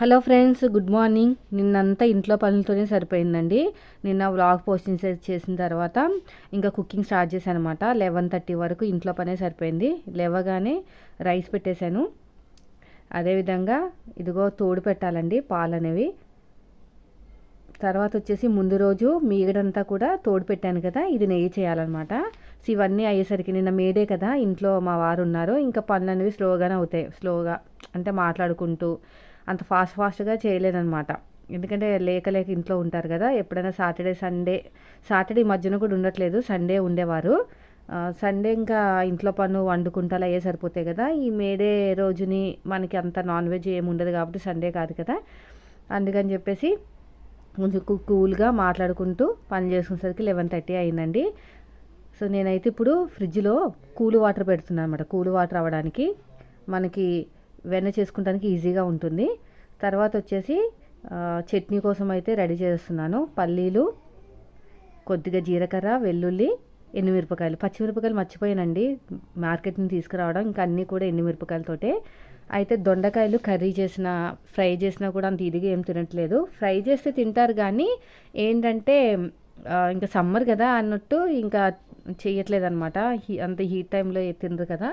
Hello friends good morning. నిన్నంతా ఇంట్లో పనులతోనే సరిపోయిందండి. నిన్న వ్లాగ్ పోస్టింగ్ చేసిన తర్వాత ఇంకా కుకింగ్ స్టార్ట్ చేశాను అనమాట లెవెన్ థర్టీ వరకు ఇంట్లో పనే సరిపోయింది. లేవగానే రైస్ పెట్టేశాను. అదేవిధంగా ఇదిగో తోడు పెట్టాలండి పాలు అనేవి. తర్వాత వచ్చేసి ముందు రోజు మీగడంతా కూడా తోడు పెట్టాను కదా ఇది నెయ్యి చేయాలన్నమాట. సో ఇవన్నీ అయ్యేసరికి నిన్న మేడే కదా ఇంట్లో మా వారు ఉన్నారు. ఇంకా పనులు అనేవి స్లోగానే అవుతాయి. స్లోగా అంటే మాట్లాడుకుంటూ అంత ఫాస్ట్ ఫాస్ట్గా చేయలేదన్నమాట. ఎందుకంటే లేక లేక ఇంట్లో ఉంటారు కదా ఎప్పుడైనా సాటర్డే సండే సాటర్డే మధ్యన కూడా ఉండట్లేదు సండే ఉండేవారు. సండే ఇంకా ఇంట్లో పన్ను వండుకుంటా అయ్యే సరిపోతాయి కదా. ఈ మేడే రోజుని మనకి అంత నాన్ వెజ్ ఏమి ఉండదు కాబట్టి సండే కాదు కదా. అందుకని చెప్పేసి కొంచెం కూల్గా మాట్లాడుకుంటూ పని చేసుకునేసరికి లెవెన్ థర్టీ అయిందండి. సో నేనైతే ఇప్పుడు ఫ్రిడ్జ్లో కూల్ వాటర్ పెడుతున్నాను అనమాట కూల్ వాటర్ అవ్వడానికి మనకి వెన్న చేసుకుంటానికి ఈజీగా ఉంటుంది. తర్వాత వచ్చేసి చట్నీ కోసం అయితే రెడీ చేస్తున్నాను. పల్లీలు కొద్దిగా జీలకర్ర వెల్లుల్లి ఎండుమిరపకాయలు పచ్చిమిరపకాయలు మర్చిపోయానండి. మార్కెట్ నుంచి తీసుకురావడం ఇంకా అన్నీ కూడా ఎండుమిరపకాయలతోటే అయితే దొండకాయలు కర్రీ చేసిన ఫ్రై చేసినా కూడా అంత ఇదిగా ఏం తినట్లేదు. ఫ్రై చేస్తే తింటారు కానీ ఏంటంటే ఇంకా సమ్మర్ కదా అన్నట్టు ఇంకా చేయట్లేదు అనమాట అంత హీట్ టైంలో తినరు కదా.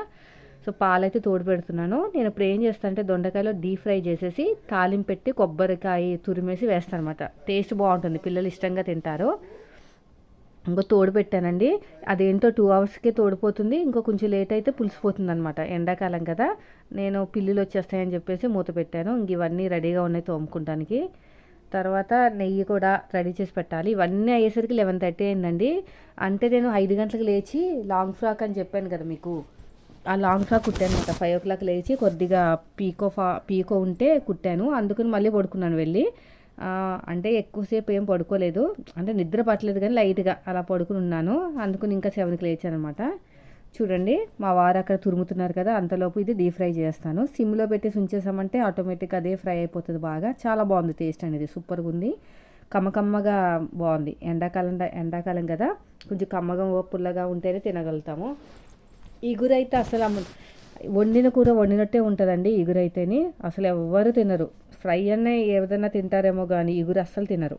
సో పాలైతే తోడు పెడుతున్నాను. నేను ఇప్పుడు ఏం చేస్తాను అంటే దొండకాయలో డీప్ ఫ్రై చేసేసి తాలింపు పెట్టి కొబ్బరికాయ తురిమేసి వేస్తాను అనమాట టేస్ట్ బాగుంటుంది. పిల్లలు ఇష్టంగా తింటారు. ఇంకో తోడు పెట్టానండి. అదేంటో టూ అవర్స్కే తోడిపోతుంది. ఇంకో కొంచెం లేట్ అయితే పులిసిపోతుంది అనమాట ఎండాకాలం కదా. నేను పిల్లులు వచ్చేస్తాయని చెప్పేసి మూత పెట్టాను. ఇంక ఇవన్నీ రెడీగా ఉన్నాయి తోముకుంటానికి. తర్వాత నెయ్యి కూడా రెడీ చేసి పెట్టాలి. ఇవన్నీ అయ్యేసరికి లెవెన్ థర్టీ అయిందండి. అంటే నేను ఐదు గంటలకు లేచి లాంగ్ ఫ్రాక్ అని చెప్పాను కదా మీకు. ఆ లాంగ్ ఫ్రాక్ కుట్టాను అనమాట ఫైవ్ ఓ క్లాక్ లేచి కొద్దిగా పీకో ఫా పీకో ఉంటే కుట్టాను. అందుకని మళ్ళీ పడుకున్నాను వెళ్ళి. అంటే ఎక్కువసేపు ఏం పడుకోలేదు. అంటే నిద్ర పట్టలేదు కానీ లైట్గా అలా పడుకుని ఉన్నాను. అందుకని ఇంకా సెవెన్కి లేచాను అనమాట చూడండి మా వారు అక్కడ తురుముతున్నారు కదా అంతలోపు ఇది డీప్ ఫ్రై చేస్తాను. సిమ్లో పెట్టేసి ఉంచేసామంటే ఆటోమేటిక్ అదే ఫ్రై అయిపోతుంది బాగా. చాలా బాగుంది టేస్ట్ అనేది సూపర్గా ఉంది. కమ్మకమ్మగా బాగుంది. ఎండాకాలం ఎండాకాలం కదా కొంచెం కమ్మగా పుల్లగా ఉంటేనే తినగలుగుతాము. ఇగురైతే అసలు వండిన కూర వండినట్టే ఉంటుందండి ఇగురైతేని. అసలు ఎవ్వరు తినరు. ఫ్రై అనే ఏదైనా తింటారేమో కానీ ఇగురు అస్సలు తినరు.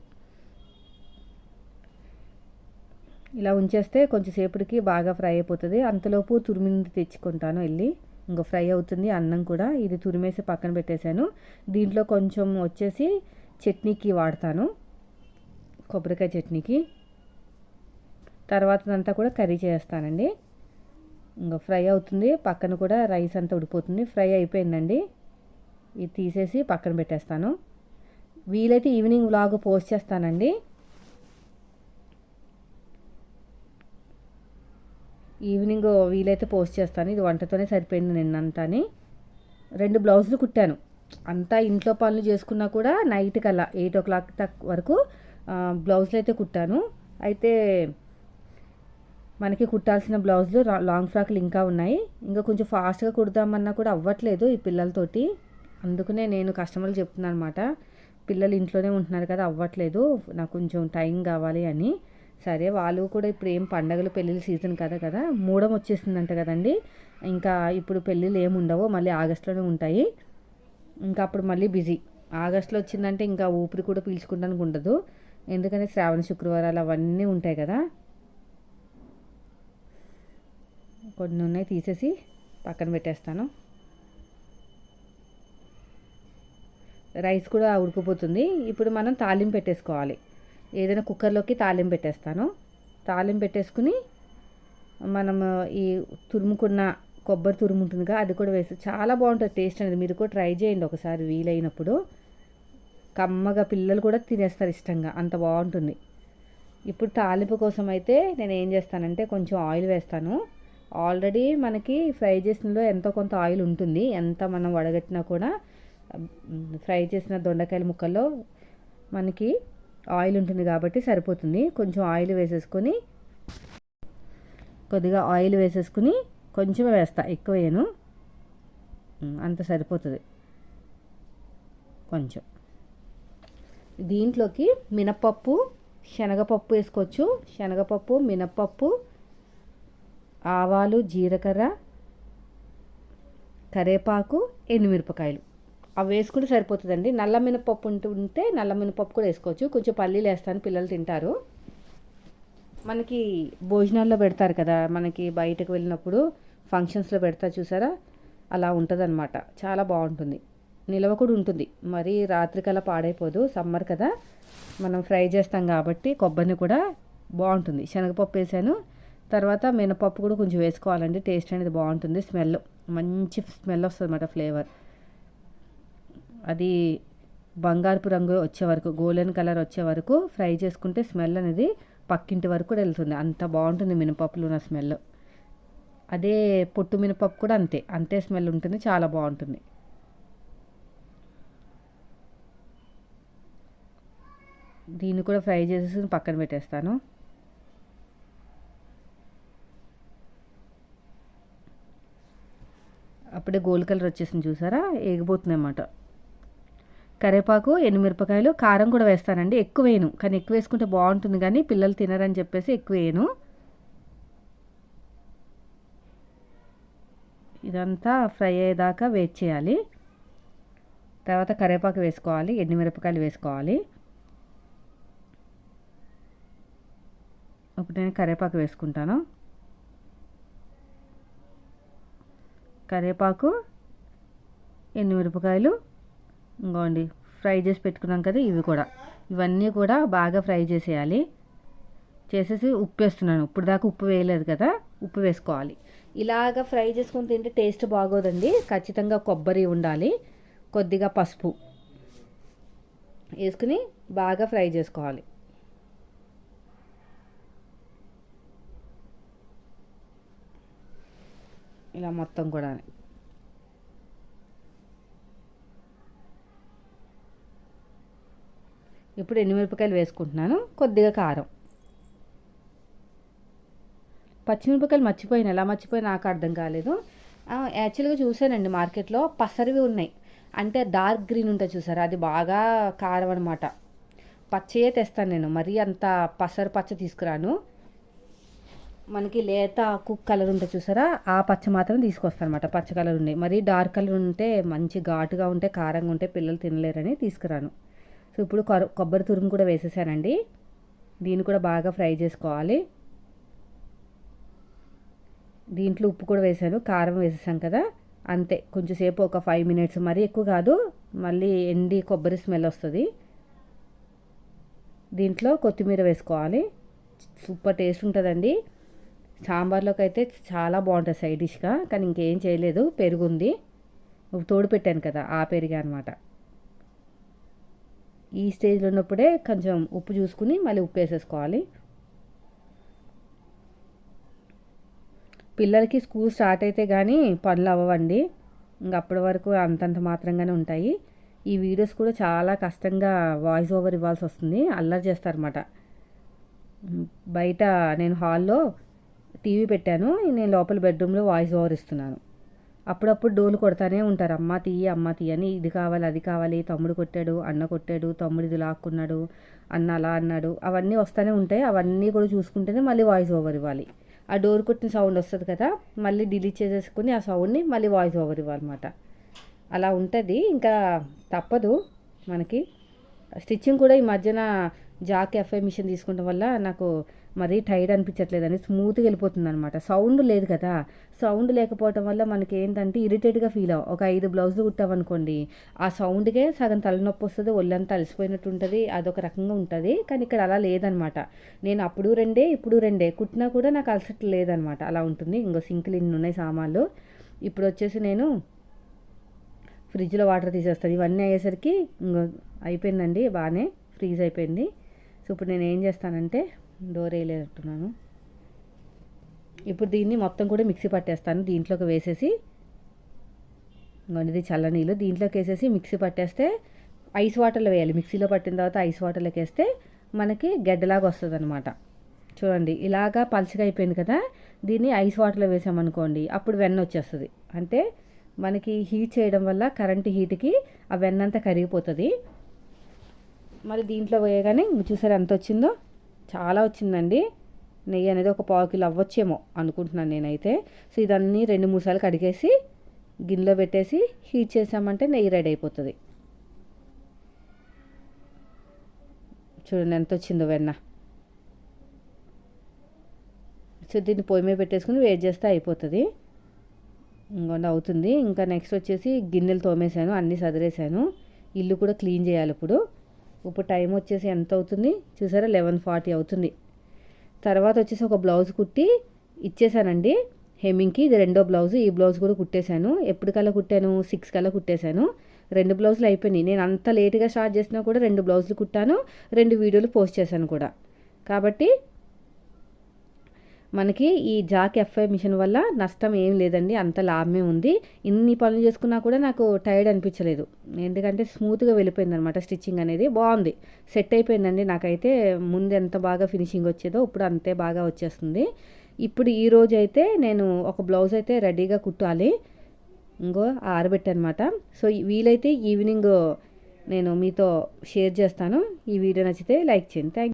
ఇలా ఉంచేస్తే కొంచెం సేపటికి బాగా ఫ్రై అయిపోతుంది. అంతలోపు తురిమింది తెచ్చుకుంటాను వెళ్ళి. ఇంకా ఫ్రై అవుతుంది అన్నం కూడా. ఇది తురిమేసి పక్కన పెట్టేశాను. దీంట్లో కొంచెం వచ్చేసి చట్నీకి వాడతాను. కొబ్బరికాయ చట్నీకి. తర్వాత అంతా కూడా కర్రీ చేస్తానండి. ఇంకా ఫ్రై అవుతుంది. పక్కన కూడా రైస్ అంతా ఉడిపోతుంది. ఫ్రై అయిపోయిందండి. ఇది తీసేసి పక్కన పెట్టేస్తాను. వీలైతే ఈవినింగ్ వ్లాగ్ పోస్ట్ చేస్తానండి. ఈవినింగ్ వీలైతే పోస్ట్ చేస్తాను. ఇది వంటతోనే సరిపోయింది నిన్నంతాని. రెండు బ్లౌజులు కుట్టాను. అంతా ఇంట్లో పనులు చేసుకున్నా కూడా నైట్ కల్లా ఎయిట్ ఓ క్లాక్ వరకు బ్లౌజులు అయితే కుట్టాను. అయితే మనకి కుట్టాల్సిన బ్లౌజ్లు లాంగ్ ఫ్రాక్లు ఇంకా ఉన్నాయి. ఇంకా కొంచెం ఫాస్ట్గా కుడదామన్నా కూడా అవ్వట్లేదు ఈ పిల్లలతోటి. అందుకనే నేను కస్టమర్లు చెప్తున్నాను అనమాట పిల్లలు ఇంట్లోనే ఉంటున్నారు కదా అవ్వట్లేదు. నాకు కొంచెం టైం కావాలి అని. సరే వాళ్ళు కూడా ఇప్పుడు ఏం పండగలు పెళ్ళిళ్ళ సీజన్ కదా కదా మూడం వచ్చేసిందంట కదండి. ఇంకా ఇప్పుడు పెళ్ళిళ్ళు ఏమి ఉండవు మళ్ళీ ఆగస్టులోనే ఉంటాయి. ఇంకా అప్పుడు మళ్ళీ బిజీ. ఆగస్టులో వచ్చిందంటే ఇంకా ఊపిరి కూడా పీల్చుకుంటానికి ఉండదు. ఎందుకంటే శ్రావణ శుక్రవారాలు అవన్నీ ఉంటాయి కదా. కొన్ని ఉన్నాయి తీసేసి పక్కన పెట్టేస్తాను. రైస్ కూడా ఉడికిపోతుంది. ఇప్పుడు మనం తాలింపు పెట్టేసుకోవాలి. ఏదైనా కుక్కర్లోకి తాలింపు పెట్టేస్తాను. తాలింపు పెట్టేసుకుని మనం ఈ తురుముకున్న కొబ్బరి తురుము ఉంటుందిగా అది కూడా వేసి చాలా బాగుంటుంది టేస్ట్ అనేది. మీరు కూడా ట్రై చేయండి ఒకసారి వీలైనప్పుడు. కమ్మగా పిల్లలు కూడా తినేస్తారు ఇష్టంగా అంత బాగుంటుంది. ఇప్పుడు తాలింపు కోసం అయితే నేను ఏం చేస్తానంటే కొంచెం ఆయిల్ వేస్తాను. ఆల్రెడీ మనకి ఫ్రై చేసినలో ఎంతో కొంత ఆయిల్ ఉంటుంది. ఎంత మనం వడగట్టినా కూడా ఫ్రై చేసిన దొండకాయల ముక్కల్లో మనకి ఆయిల్ ఉంటుంది కాబట్టి సరిపోతుంది. కొంచెం ఆయిల్ వేసేసుకొని కొద్దిగా ఆయిల్ వేసేసుకుని కొంచెం వేస్తా. ఎక్కువ వేయను. అంత సరిపోతుంది. కొంచెం. దీంట్లోకి మినపప్పు శనగపప్పు వేసుకోవచ్చు. శనగపప్పు మినపప్పు ఆవాలు జీలకర్ర కరేపాకు ఎండుమిరపకాయలు. అవి వేసుకుంటే సరిపోతుందండి. నల్ల మినపప్పు ఉంటుంటే ఉంటే నల్ల మినపప్పు కూడా వేసుకోవచ్చు. కొంచెం పల్లీలు వేస్తాను పిల్లలు తింటారు. మనకి భోజనాల్లో పెడతారు కదా మనకి బయటకు వెళ్ళినప్పుడు ఫంక్షన్స్లో పెడతా చూసారా? అలా ఉంటుంది చాలా బాగుంటుంది. నిల్వ కూడా ఉంటుంది. మరి రాత్రికల్లా పాడైపోదు. సమ్మర్ కదా. మనం ఫ్రై చేస్తాం కాబట్టి కొబ్బరిని కూడా బాగుంటుంది. శనగపప్పు వేసాను. తర్వాత మినపప్పు కూడా కొంచెం వేసుకోవాలండి. టేస్ట్ అనేది బాగుంటుంది. స్మెల్ మంచి స్మెల్ వస్తుంది అన్నమాట ఫ్లేవర్. అది బంగారపు రంగు వచ్చే వరకు గోల్డెన్ కలర్ వచ్చే వరకు ఫ్రై చేసుకుంటే స్మెల్ అనేది పక్కింటి వరకు కూడా వెళ్తుంది. అంత బాగుంటుంది మినపప్పులు ఉన్న స్మెల్. అదే పొట్టు మినపప్పు కూడా అంతే. అంతే స్మెల్ ఉంటుంది చాలా బాగుంటుంది. దీన్ని కూడా ఫ్రై చేసేసి పక్కన పెట్టేస్తాను. అప్పుడే గోల్డ్ కలర్ వచ్చేసింది చూసారా? ఎగిపోతుంది అన్నమాట కరివేపాకు ఎండుమిరపకాయలు కారం కూడా వేస్తానండి. ఎక్కువ వేయను. కానీ ఎక్కువ వేసుకుంటే బాగుంటుంది కానీ పిల్లలు తినరని చెప్పేసి ఎక్కువ వేయను. ఇదంతా ఫ్రై అయ్యేదాకా వెయిట్ చేయాలి. తర్వాత కరివేపాకు వేసుకోవాలి ఎండుమిరపకాయలు వేసుకోవాలి. ఇప్పుడు నేను కరివేపాకు వేసుకుంటాను. కరివేపాకు ఎండుమిరపకాయలు ఇంకోండి ఫ్రై చేసి పెట్టుకున్నాం కదా ఇవి కూడా. ఇవన్నీ కూడా బాగా ఫ్రై చేసేయాలి. చేసేసి ఉప్పు వేస్తున్నాను ఇప్పుడు దాకా ఉప్పు వేయలేదు కదా ఉప్పు వేసుకోవాలి. ఇలాగ ఫ్రై చేసుకుని తింటే టేస్ట్ బాగోదండి. ఖచ్చితంగా కొబ్బరి ఉండాలి. కొద్దిగా పసుపు వేసుకుని బాగా ఫ్రై చేసుకోవాలి. ఇలా మొత్తం కూడా. ఇప్పుడు ఎండుమిరపకాయలు వేసుకుంటున్నాను కొద్దిగా కారం. పచ్చిమిరపకాయలు మర్చిపోయిన ఎలా మర్చిపోయిన నాకు అర్థం కాలేదు. యాక్చువల్గా చూసానండి మార్కెట్లో పసరివి ఉన్నాయి. అంటే డార్క్ గ్రీన్ ఉంటుంది చూసారా అది బాగా కారం అనమాట పచ్చయే తెస్తాను నేను మరీ అంత పసరు పచ్చ తీసుకురాను. మనకి లేత కుక్ కలర్ ఉంటుంది చూసారా? ఆ పచ్చ మాత్రం తీసుకొస్తాను అనమాట పచ్చ కలర్ ఉండి. మరీ డార్క్ కలర్ ఉంటే మంచి ఘాటుగా ఉంటే కారంగా ఉంటే పిల్లలు తినలేరని తీసుకురాను. సో ఇప్పుడు కొబ్బరి తురుము కూడా వేసేసానండి. దీన్ని కూడా బాగా ఫ్రై చేసుకోవాలి. దీంట్లో ఉప్పు కూడా వేసాను. కారం వేసేసాం కదా? అంతే. కొంచెంసేపు ఒక ఫైవ్ మినిట్స్. మరీ ఎక్కువ కాదు. మళ్ళీ ఎండి కొబ్బరి స్మెల్ వస్తుంది. దీంట్లో కొత్తిమీర వేసుకోవాలి. సూపర్ టేస్ట్ ఉంటుందండి. సాంబార్లోకి అయితే చాలా బాగుంటుంది సైడ్ డిష్గా కానీ ఇంకేం చేయలేదు. పెరుగుంది. తోడు పెట్టాను కదా ఆ పెరిగా అనమాట ఈ స్టేజ్లో ఉన్నప్పుడే కొంచెం ఉప్పు చూసుకుని మళ్ళీ ఉప్పు వేసేసుకోవాలి. పిల్లలకి స్కూల్ స్టార్ట్ అయితే కానీ పనులు అవ్వండి ఇంక అప్పటి వరకు అంతంత మాత్రంగానే ఉంటాయి. ఈ వీడియోస్ కూడా చాలా కష్టంగా వాయిస్ ఓవర్ ఇవ్వాల్సి వస్తుంది. అల్లరి చేస్తారన్నమాట. బయట నేను హాల్లో టీవీ పెట్టాను. నేను లోపల బెడ్రూమ్లో వాయిస్ ఓవర్ ఇస్తున్నాను. అప్పుడప్పుడు డోలు కొడతానే ఉంటారు. అమ్మ తీయి అమ్మ తీయి అని ఇది కావాలి అది కావాలి తమ్ముడు కొట్టాడు అన్న కొట్టాడు తమ్ముడు ఇది లాక్కున్నాడు అన్న అలా అన్నాడు. అవన్నీ వస్తూనే ఉంటాయి. అవన్నీ కూడా చూసుకుంటేనే మళ్ళీ వాయిస్ ఓవర్ ఇవ్వాలి. ఆ డోర్ కొట్టిన సౌండ్ వస్తుంది కదా మళ్ళీ డిలీట్ చేసేసుకుని ఆ సౌండ్ని మళ్ళీ వాయిస్ ఓవర్ ఇవ్వాలన్నమాట. అలా ఉంటుంది. ఇంకా తప్పదు మనకి. స్టిచ్చింగ్ కూడా ఈ మధ్యన జాక్ ఎఫ్ఐ మిషన్ తీసుకుంటాం వల్ల నాకు మరీ టైర్డ్ అనిపించట్లేదని స్మూత్గా వెళ్ళిపోతుంది అనమాట సౌండ్ లేదు కదా. సౌండ్ లేకపోవటం వల్ల మనకి ఏంటంటే ఇరిటేట్గా ఫీల్ అవ్వ ఒక ఐదు బ్లౌజులు కుట్టామనుకోండి ఆ సౌండ్కే సగం తలనొప్పి వస్తుంది ఒళ్ళంతా అలసిపోయినట్టు ఉంటుంది అదొక రకంగా ఉంటుంది. కానీ ఇక్కడ అలా లేదనమాట నేను అప్పుడు రెండే ఇప్పుడు రెండే. కుట్టినా కూడా నాకు అలసట లేదనమాట అలా ఉంటుంది. ఇంకో సింకులు ఇన్ని ఉన్నాయి సామాన్లు. ఇప్పుడు వచ్చేసి నేను ఫ్రిడ్జ్లో వాటర్ తీసేస్తాను. ఇవన్నీ అయ్యేసరికి ఇంకో అయిపోయిందండి బాగానే ఫ్రీజ్ అయిపోయింది. సో ఇప్పుడు నేను ఏం చేస్తానంటే డోర్ వేయలేనట్టున్నాను ఇప్పుడు దీన్ని మొత్తం కూడా మిక్సీ పట్టేస్తాను. దీంట్లోకి వేసేసి ఇది చల్లనీళ్ళు దీంట్లోకి వేసేసి మిక్సీ పట్టేస్తే ఐస్ వాటర్లో వేయాలి. మిక్సీలో పట్టిన తర్వాత ఐస్ వాటర్లోకి వేస్తే మనకి గడ్డలాగా వస్తుంది అనమాట చూడండి ఇలాగా పలుచగా అయిపోయింది కదా. దీన్ని ఐస్ వాటర్లో వేసామనుకోండి అప్పుడు వెన్న వచ్చేస్తుంది. అంటే మనకి హీట్ చేయడం వల్ల కరెంటు హీట్కి ఆ వెన్నంతా కరిగిపోతుంది. మరి దీంట్లో వేయగానే చూసారు ఎంత వచ్చిందో? చాలా వచ్చిందండి. నెయ్యి అనేది ఒక పావు కిలో అవ్వచ్చేమో అనుకుంటున్నాను నేనైతే. సో ఇదన్నీ రెండు మూడు సార్లు కడిగేసి గిన్నెలో పెట్టేసి హీట్ చేసామంటే నెయ్యి రెడీ అయిపోతుంది. చూడండి ఎంత వచ్చిందో వెన్న. సో దీన్ని పొయ్యి మీద పెట్టేసుకుని వేడి చేస్తే అయిపోతుంది. ఇంకొండ అవుతుంది. ఇంకా నెక్స్ట్ వచ్చేసి గిన్నెలు తోమేశాను అన్నీ సదిరేశాను. ఇల్లు కూడా క్లీన్ చేయాలి ఇప్పుడు. ఇప్పుడు టైం వచ్చేసి ఎంత అవుతుంది? చూసారా లెవెన్ ఫార్టీ అవుతుంది. తర్వాత వచ్చేసి ఒక బ్లౌజ్ కుట్టి ఇచ్చేసానండి. హెమ్మింగ్కి ఇది రెండో బ్లౌజ్ ఈ బ్లౌజ్ కూడా కుట్టేశాను. ఎప్పటికల్లా కుట్టాను? సిక్స్ కల్లా కుట్టేశాను. రెండు బ్లౌజులు అయిపోయినాయి. నేను అంత లేట్గా స్టార్ట్ చేసినా కూడా రెండు బ్లౌజులు కుట్టాను. రెండు వీడియోలు పోస్ట్ చేశాను కూడా. కాబట్టి మనకి ఈ జాక్ ఎఫ్ఐ మిషన్ వల్ల నష్టం ఏం లేదండి అంత లాభమే ఉంది. ఇన్ని పనులు చేసుకున్నా కూడా నాకు టైర్డ్ అనిపించలేదు. ఎందుకంటే స్మూత్గా వెళ్ళిపోయింది అనమాట స్టిచ్చింగ్ అనేది. బాగుంది. సెట్ అయిపోయిందండి. నాకైతే ముందు ఎంత బాగా ఫినిషింగ్ వచ్చేదో ఇప్పుడు అంతే బాగా వచ్చేస్తుంది. ఇప్పుడు ఈ రోజు అయితే నేను ఒక బ్లౌజ్ అయితే రెడీగా కుట్టాలి. ఇంకో ఆరబెట్టనమాట. సో వీలైతే ఈవినింగ్ నేను మీతో షేర్ చేస్తాను. ఈ వీడియో నచ్చితే లైక్ చేయండి. థ్యాంక్